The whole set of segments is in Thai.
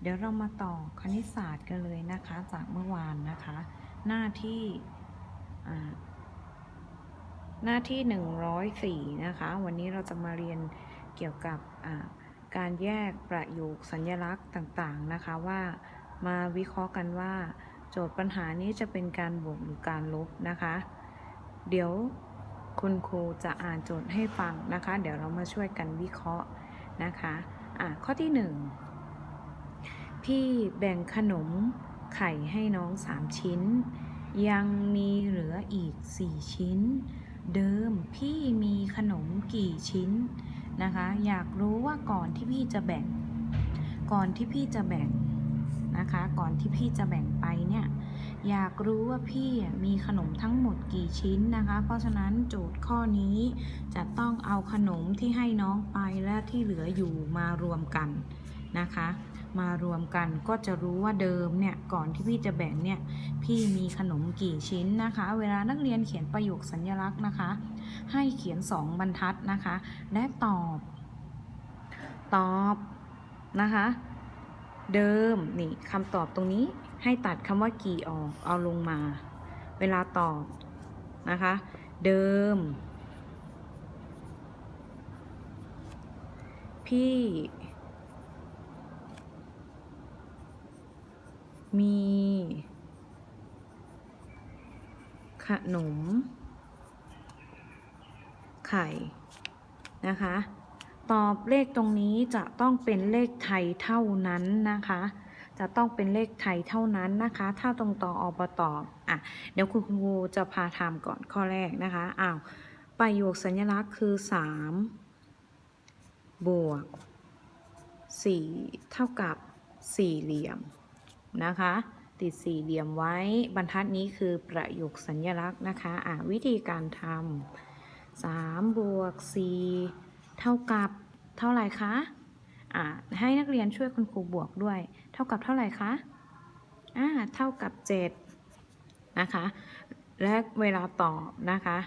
เดี๋ยวเรามาต่อคณิตศาสตร์กันเลยนะคะ จากเมื่อวานนะคะ หน้าที่หน้าที่ 104 นะคะ วันนี้เราจะมาเรียนเกี่ยวกับการแยกประโยคสัญลักษณ์ต่างๆนะคะว่ามาวิเคราะห์กันว่า โจทย์ปัญหานี้จะเป็นการบวกหรือการลบนะคะ เดี๋ยวคุณครูจะอ่านโจทย์ให้ฟังนะคะ เดี๋ยวเรามาช่วยกันวิเคราะห์นะคะ อะข้อที่หนึ่ง พี่แบ่งขนมไข่ให้น้องสามชิ้น ยังมีเหลืออีกสี่ชิ้น เดิมพี่มีขนมกี่ชิ้นนะคะ อยากรู้ว่าก่อนที่พี่จะแบ่ง ก่อนที่พี่จะแบ่งนะคะ ก่อนที่พี่จะแบ่งไปเนี่ย อยากรู้ว่าพี่มีขนมทั้งหมดกี่ชิ้นนะคะ เพราะฉะนั้นโจทย์ข้อนี้จะต้องเอาขนมที่ให้น้องไปและที่เหลืออยู่มารวมกันนะคะ มารวมกันก็จะรู้ว่าเดิมเนี่ยก่อนที่พี่จะแบ่งเนี่ยพี่มีขนมกี่ชิ้นนะคะ เวลานักเรียนเขียนประโยคสัญลักษณ์นะคะ ให้เขียน 2 บรรทัดนะคะ และตอบ ตอบนะคะ เดิมนี่คำตอบตรงนี้ให้ตัดคำว่ากี่ออกเอาลงมา เวลาตอบนะคะ เดิม พี่ มี ขนม ไข่ นะคะ ตอบเลขตรงนี้จะต้องเป็นเลขไทยเท่านั้นนะคะ จะต้องเป็นเลขไทยเท่านั้นนะคะ ถ้าตรงต่ออบตอบอะ เดี๋ยวคุณครูจะพาทำก่อนข้อแรกนะคะ อ้าว ประโยคสัญลักษณ์คือ 3 บวก 4 เท่ากับสี่เหลี่ยม นะคะ ติดสี่เหลี่ยมไว้บรรทัดนี้คือประโยคสัญลักษณ์นะคะอะวิธีการทำา3บวก4เท่ากับเท่าไหร่คะอ่าให้นักเรียนช่วยคุณครูบวกด้วย เท่ากับเท่าไหร่คะอ่าเท่ากับ 7 นะคะ และเวลาตอบนะคะ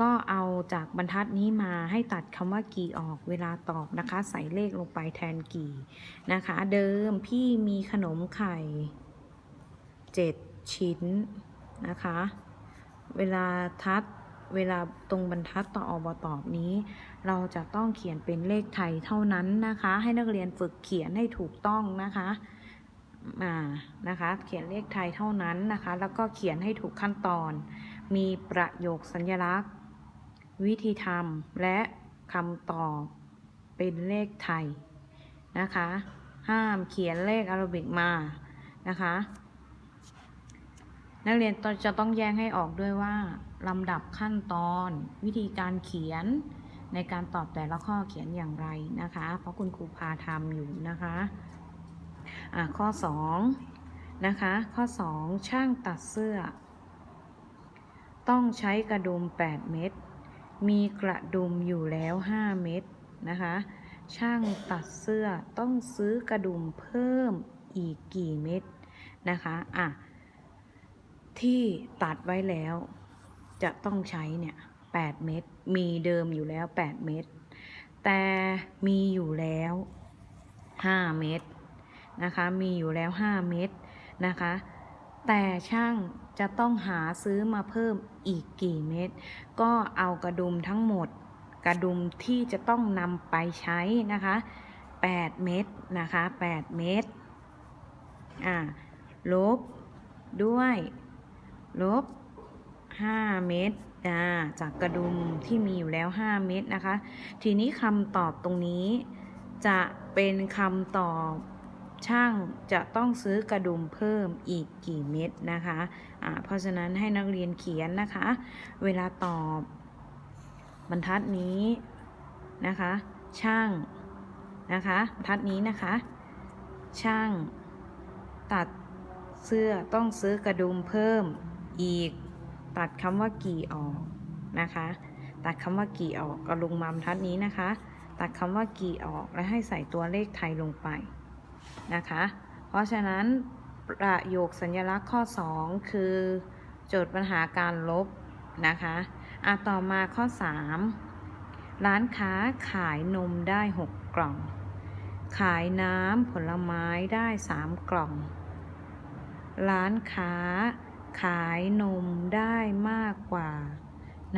ก็เอาจากบรรทัดนี้มาให้ตัดคำว่ากี่ออกเวลาตอบนะคะ ใส่เลขลงไปแทนกี่นะคะ เดิมพี่มีขนมไข่ 7 ชิ้นนะคะ เวลาทัดเวลาตรงบรรทัดต่ออบตอบนี้ เราจะต้องเขียนเป็นเลขไทยเท่านั้นนะคะ ให้นักเรียนฝึกเขียนให้ถูกต้องนะคะ อ่านะคะ เขียนเลขไทยเท่านั้นนะคะ แล้วก็เขียนให้ถูกขั้นตอน มีประโยคสัญลักษณ์ วิธีทำและคำตอบเป็นเลขไทยนะคะ ห้ามเขียนเลขอารบิกมานะคะ นักเรียนจะต้องแยกให้ออกด้วยว่าลำดับขั้นตอน วิธีการเขียนในการตอบแต่ละข้อเขียนอย่างไรนะคะ เพราะคุณครูพาทำอยู่นะคะ ข้อ 2 นะคะ ข้อ 2 ช่างตัดเสื้อ ต้องใช้กระดุม 8 เม็ดมีกระดุมอยู่แล้ว 5 เม็ดนะคะ ช่างตัดเสื้อต้องซื้อกระดุมเพิ่มอีกกี่เม็ดนะคะอะที่ตัดไว้แล้วจะต้องใช้เนี่ย 8 เม็ดมีเดิมอยู่แล้ว 8 เม็ดแต่มีอยู่แล้ว 5 เม็ด นะคะ มีอยู่แล้ว 5 เม็ดนะคะ แต่ช่างจะต้องหาซื้อมาเพิ่มอีกกี่เม็ดก็เอากระดุมทั้งหมด กระดุมที่จะต้องนำไปใช้นะคะ 8 เม็ดนะคะ 8 เม็ดอ่าลบด้วยลบ 5 เม็ดอ่าจากกระดุมที่มีอยู่แล้ว 5 เม็ดนะคะ ทีนี้คำตอบตรงนี้จะเป็นคำตอบ ช่างจะต้องซื้อกระดุมเพิ่มอีกกี่เม็ดนะคะอ่าเพราะฉะนั้นให้นักเรียนเขียนนะคะ เวลาตอบบรรทัดนี้นะคะ ช่างนะคะบรรทัดนี้นะคะ ช่างตัดเสื้อต้องซื้อกระดุมเพิ่มอีก ตัดคำว่ากี่ออกนะคะ ตัดคำว่ากี่ออกก็ลงมาบรรทัดนี้นะคะ ตัดคำว่ากี่ออกและให้ใส่ตัวเลขไทยลงไป นะคะ เพราะฉะนั้นประโยคสัญลักษณ์ข้อ 2 คือ โจทย์ปัญหาการลบนะคะอะต่อมาข้อ 3 ร้านค้าขายนมได้ 6 กล่อง ขายน้ำผลไม้ได้สามกล่อง ร้านค้าขายนมได้มากกว่า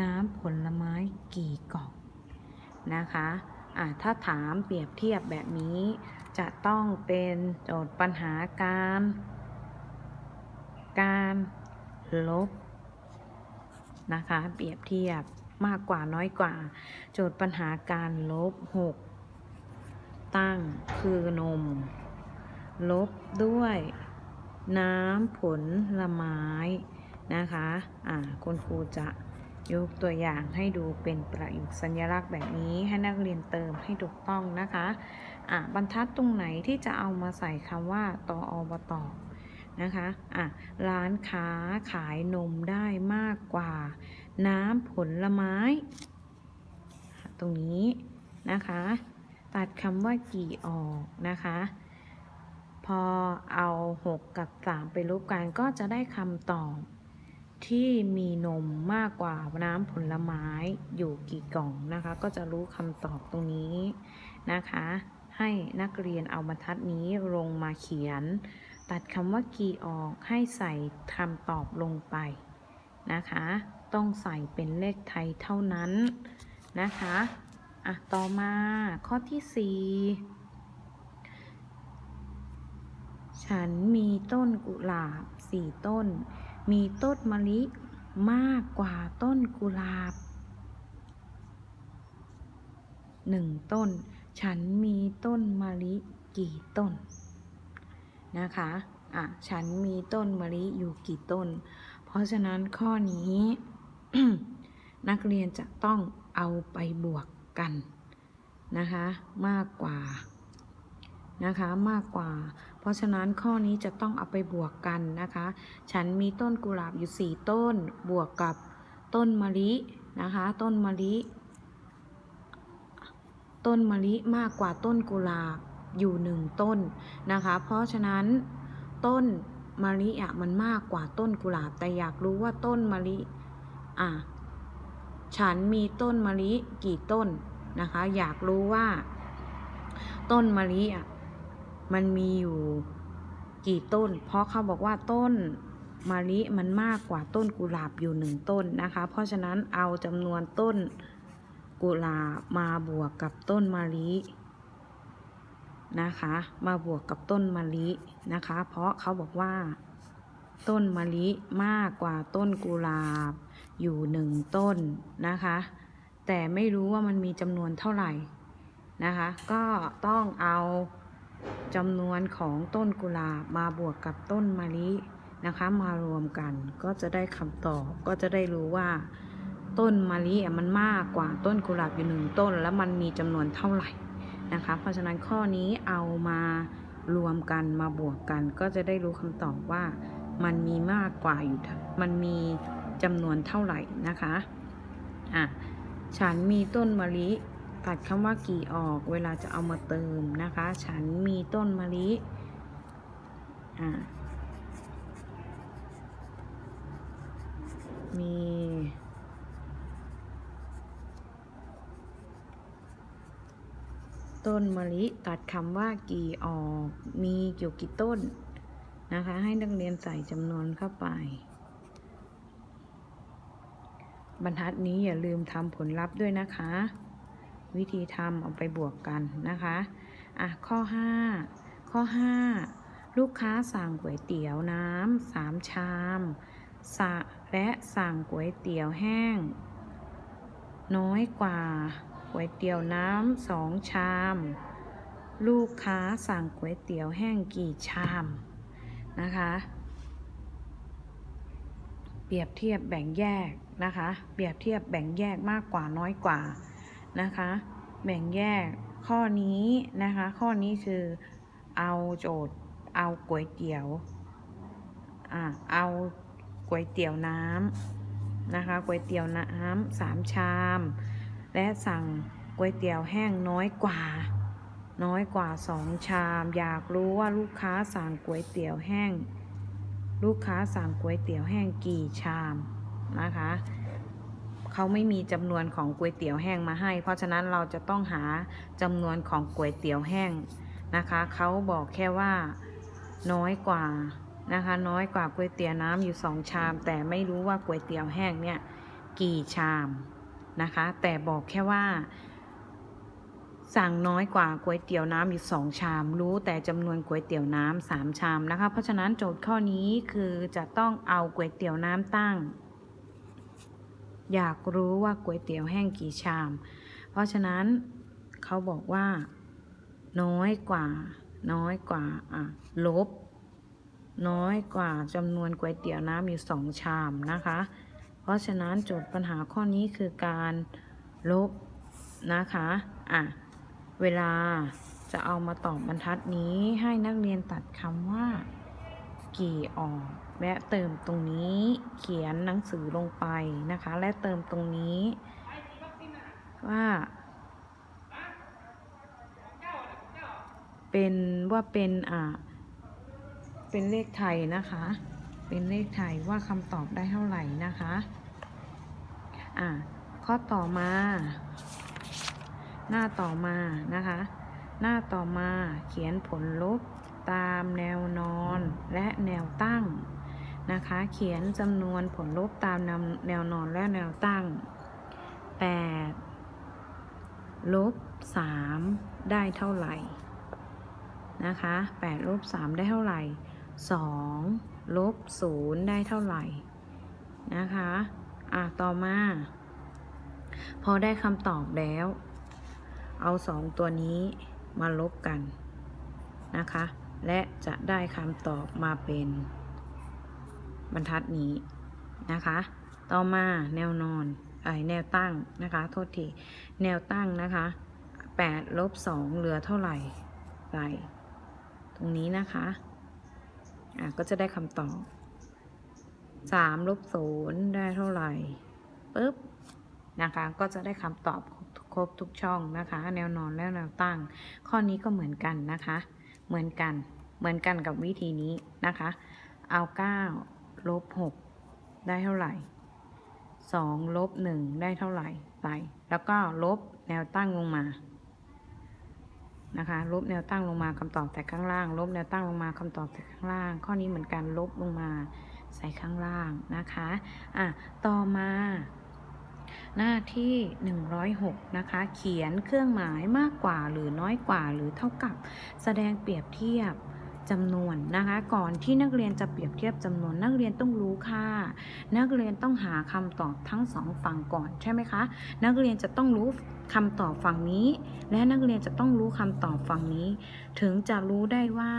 น้ำผลไม้กี่กล่องนะคะอะถ้าถามเปรียบเทียบแบบนี้ จะต้องเป็นโจทย์ปัญหาการ การลบนะคะ เปรียบเทียบมากกว่าน้อยกว่า โจทย์ปัญหาการลบ 6 ตั้งคือนม ลบด้วยน้ำผลละไม้นะคะอ่าคุณครูจะยกตัวอย่างให้ดูเป็นประโยคสัญลักษณ์แบบนี้ให้นักเรียนเติมให้ถูกต้องนะคะ อะบรรทัดตรงไหนที่จะเอามาใส่คำว่าตออบตนะคะอะร้านค้าขายนมได้มากกว่า น้ำผลไม้ ตรงนี้นะคะ ตัดคำว่ากี่ออกนะคะ พอเอา 6 กับ 3 ไปลบกันก็จะได้คำตอบที่มีนมมากกว่าน้ำผลไม้อยู่กี่กล่องนะคะ ก็จะรู้คำตอบตรงนี้นะคะ ให้นักเรียนเอาบรรทัดนี้ลงมาเขียน ตัดคำว่ากี่ออกให้ใส่คำตอบลงไปนะคะ ต้องใส่เป็นเลขไทยเท่านั้นนะคะอะต่อมาข้อที่ 4 ฉันมีต้นกุหลาบสี่ต้น มีต้นมะลิมากกว่าต้นกุหลาบหนึ่งต้น ฉันมีต้นมะลิกี่ต้นนะคะอะฉันมีต้นมะลิอยู่กี่ต้น เพราะฉะนั้นข้อนี้นักเรียนจะต้องเอาไปบวกกันนะคะมากกว่านะคะมากกว่า เพราะฉะนั้นข้อนี้จะต้องเอาไปบวกกันนะคะ ฉันมีต้นกุหลาบอยู่ 4 ต้น บวกกับต้นมะลินะคะ ต้นมะลิ ต้นมะลิมากกว่าต้นกุหลาบอยู่หนึ่งต้นนะคะ เพราะฉะนั้นต้นมะลิอะมันมากกว่าต้นกุหลาบ แต่อยากรู้ว่าต้นมะลิอะฉันมีต้นมะลิกี่ต้นนะคะ อยากรู้ว่า ต้นมะลิอะมันมีอยู่กี่ต้น เพราะเขาบอกว่าต้นมะลิมันมากกว่าต้นกุหลาบอยู่หนึ่งต้นนะคะ เพราะฉะนั้นเอาจำนวนต้น กุหลาบมาบวกกับต้นมะลินะคะ มาบวกกับต้นมะลินะคะ เพราะเขาบอกว่า ต้นมะลิมากกว่าต้นกุหลาบอยู่หนึ่งต้นนะคะ แต่ไม่รู้ว่ามันมีจำนวนเท่าไหร่นะคะ ก็ต้องเอาจำนวนของต้นกุหลาบมาบวกกับต้นมะลินะคะ มารวมกันก็จะได้คำตอบก็จะได้รู้ว่า ต้นมะลิมันมากกว่าต้นกุหลาบอยู่หนึ่งต้น แล้วมันมีจำนวนเท่าไหร่นะคะ เพราะฉะนั้นข้อนี้เอามารวมกันมาบวกกัน ก็จะได้รู้คำตอบว่ามันมีมากกว่าอยู่มันมีจำนวนเท่าไหร่นะคะอะฉันมีต้นมะลิตัดคำว่ากี่ออกเวลาจะเอามาเติมนะคะ ฉันมีต้นมะลิอ่ามี ต้นมะลิตัดคำว่ากี่ออก มีอยู่กี่ต้นนะคะ ให้นักเรียนใส่จำนวนเข้าไป บรรทัดนี้อย่าลืมทำผลลัพธ์ด้วยนะคะ วิธีทำเอาไปบวกกันนะคะอะข้อ 5 ข้อ 5 ลูกค้าสั่งก๋วยเตี๋ยวน้ำสามชามสะและสั่งก๋วยเตี๋ยวแห้ง น้อยกว่า ก๋วยเตี๋ยวน้ำสองชาม ลูกค้าสั่งก๋วยเตี๋ยวแห้งกี่ชามนะคะ เปรียบเทียบแบ่งแยกนะคะ เปรียบเทียบแบ่งแยกมากกว่าน้อยกว่านะคะ แบ่งแยกข้อนี้นะคะ ข้อนี้คือเอาโจทย์เอาก๋วยเตี๋ยวอ่าเอาก๋วยเตี๋ยวน้ำนะคะก๋วยเตี๋ยวน้ำสามชาม และสั่งก๋วยเตี๋ยวแห้งน้อยกว่า น้อยกว่าสองชาม อยากรู้ว่าลูกค้าสั่งก๋วยเตี๋ยวแห้ง ลูกค้าสั่งก๋วยเตี๋ยวแห้งกี่ชามนะคะเขาไม่มีจำนวนของก๋วยเตี๋ยวแห้งมาให้ เพราะฉะนั้นเราจะต้องหาจำนวนของก๋วยเตี๋ยวแห้งนะคะเขาบอกแค่ว่าน้อยกว่านะคะน้อยกว่าก๋วยเตี๋ยวน้ำอยู่สองชาม แต่ไม่รู้ว่าก๋วยเตี๋ยวแห้งเนี่ยกี่ชาม นะคะ แต่บอกแค่ว่า สั่งน้อยกว่าก๋วยเตี๋ยวน้ำอยู่สองชาม รู้แต่จำนวนก๋วยเตี๋ยวน้ำสามชามนะคะ เพราะฉะนั้นโจทย์ข้อนี้คือจะต้องเอาก๋วยเตี๋ยวน้ำตั้ง อยากรู้ว่าก๋วยเตี๋ยวแห้งกี่ชาม เพราะฉะนั้นเขาบอกว่า น้อยกว่า น้อยกว่าอะลบน้อยกว่าจำนวนก๋วยเตี๋ยวน้ำอยู่สองชามนะคะ เพราะฉะนั้นโจทย์ปัญหาข้อนี้คือการลบนะคะอะเวลาจะเอามาตอบบรรทัดนี้ให้นักเรียนตัดคำว่า กี่ออกและเติมตรงนี้เขียนหนังสือลงไปนะคะ และเติมตรงนี้ว่าเป็นว่าเป็นอ่าเป็นเลขไทยนะคะ เป็นเลขไทยว่าคำตอบได้เท่าไหร่นะคะ อ่า ข้อต่อมา หน้าต่อมานะคะ หน้าต่อมาเขียนผลลบตามแนวนอนและแนวตั้งนะคะ เขียนจำนวนผลลบตามแนวแนวนอนและแนวตั้ง 8 ลบ 3 ได้เท่าไหร่ นะคะ8ลบ 3 ได้เท่าไหร่ 2 ลบ0ได้เท่าไหร่ นะคะ อะ ต่อมา พอได้คำตอบแล้ว เอาสองตัวนี้มาลบกัน นะคะ และจะได้คำตอบมาเป็นบรรทัดนี้ นะคะ ต่อมาแนวนอนไอแนวตั้งนะคะ โทษที แนวตั้งนะคะ8ลบ2เหลือเท่าไหร่ใส่ตรงนี้นะคะ อะก็จะได้คำตอบ3ลบ0ได้เท่าไหร่ปุ๊บนะคะก็จะได้คำตอบครบทุกช่องนะคะ แนวนอนและแนวตั้ง ข้อนี้ก็เหมือนกันนะคะ เหมือนกันเหมือนกันกับวิธีนี้นะคะ เอา9ลบ6ได้เท่าไหร่2ลบ1ได้เท่าไหร่ไปแล้วก็ลบแนวตั้งลงมา นะคะลบแนวตั้งลงมาคำตอบแต่ข้างล่าง ลบแนวตั้งลงมาคำตอบแต่ข้างล่าง ข้อนี้เหมือนกันลบลงมาใส่ข้างล่างนะคะอะต่อมาหน้าที่ 106 นะคะ เขียนเครื่องหมายมากกว่าหรือน้อยกว่าหรือเท่ากับ แสดงเปรียบเทียบ จำนวนนะคะ ก่อนที่นักเรียนจะเปรียบเทียบจำนวน นักเรียนต้องรู้ค่า นักเรียนต้องหาคำตอบทั้งสองฝั่งก่อนใช่ไหมคะ นักเรียนจะต้องรู้คำตอบฝั่งนี้ และนักเรียนจะต้องรู้คำตอบฝั่งนี้ ถึงจะรู้ได้ว่า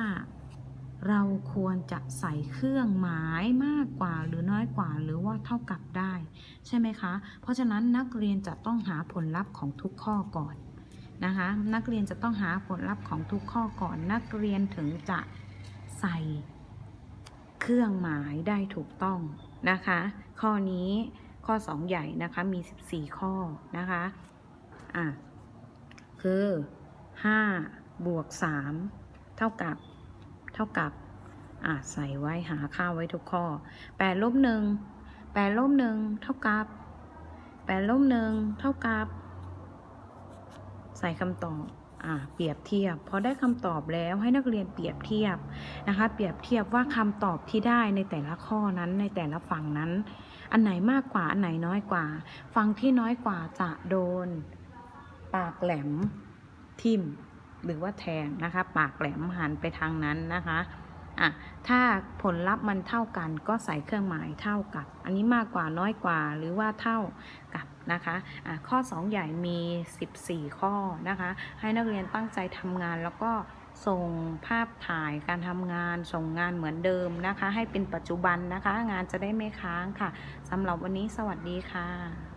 เราควรจะใส่เครื่องหมายมากกว่าหรือน้อยกว่าหรือว่าเท่ากับได้ ใช่ไหมคะ เพราะฉะนั้นนักเรียนจะต้องหาผลลัพธ์ของทุกข้อก่อน นะคะ นักเรียนจะต้องหาผลลัพธ์ของทุกข้อก่อนนักเรียนถึงจะใส่เครื่องหมายได้ถูกต้องนะคะ ข้อนี้ข้อ 2 ใหญ่นะคะมี 14 ข้อนะคะอะคือ5บวก3เท่ากับเท่ากับอะใส่ไว้หาค่าไว้ทุกข้อ8ลบ1 8ลบ1เท่ากับ8ลบ1เท่ากับ ส่คำตอบอะเปรียบเทียบ พอได้คำตอบแล้วให้นักเรียนเปรียบเทียบนะคะ เปรียบเทียบว่าคำตอบที่ได้ในแต่ละข้อนั้นในแต่ละฝั่งนั้น อันไหนมากกว่าอันไหนน้อยกว่า ฝั่งที่น้อยกว่าจะโดน ปากแหลมทิ่มหรือว่าแทงนะคะ ปากแหลมหันไปทางนั้นนะคะอะถ้าผลลัพธ์มันเท่ากันก็ใส่เครื่องหมายเท่ากับ อันนี้มากกว่าน้อยกว่าหรือว่าเท่ากับ นะคะะข้อ 2 ใหญ่มี 14 ข้อนะคะ ให้นักเรียนตั้งใจทำงานแล้วก็ส่งภาพถ่ายการทำงาน ส่งงานเหมือนเดิมนะคะ ให้เป็นปัจจุบันนะคะ งานจะได้ไม่ค้างค่ะสำหรับวันนี้สวัสดีค่ะ